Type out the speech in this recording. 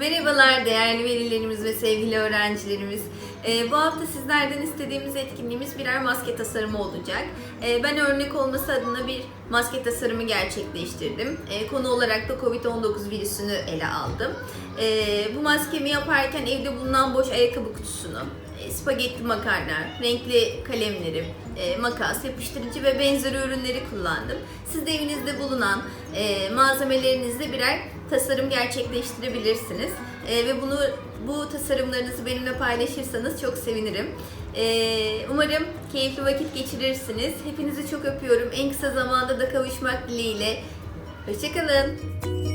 Merhabalar değerli velilerimiz ve sevgili öğrencilerimiz. Ee, bu hafta sizlerden istediğimiz etkinliğimiz birer maske tasarımı olacak. Ee, ben örnek olması adına bir maske tasarımı gerçekleştirdim. Ee, konu olarak da Covid-19 virüsünü ele aldım. Ee, bu maskemi yaparken evde bulunan boş ayakkabı kutusunu, spagetti makarna, renkli kalemlerim, e, makas, yapıştırıcı ve benzeri ürünleri kullandım. Siz de evinizde bulunan e, malzemelerinizle birer tasarım gerçekleştirebilirsiniz. E, ve bunu bu tasarımlarınızı benimle paylaşırsanız çok sevinirim. Umarım keyifli vakit geçirirsiniz. Hepinizi çok öpüyorum. En kısa zamanda da kavuşmak dileğiyle. Hoşçakalın.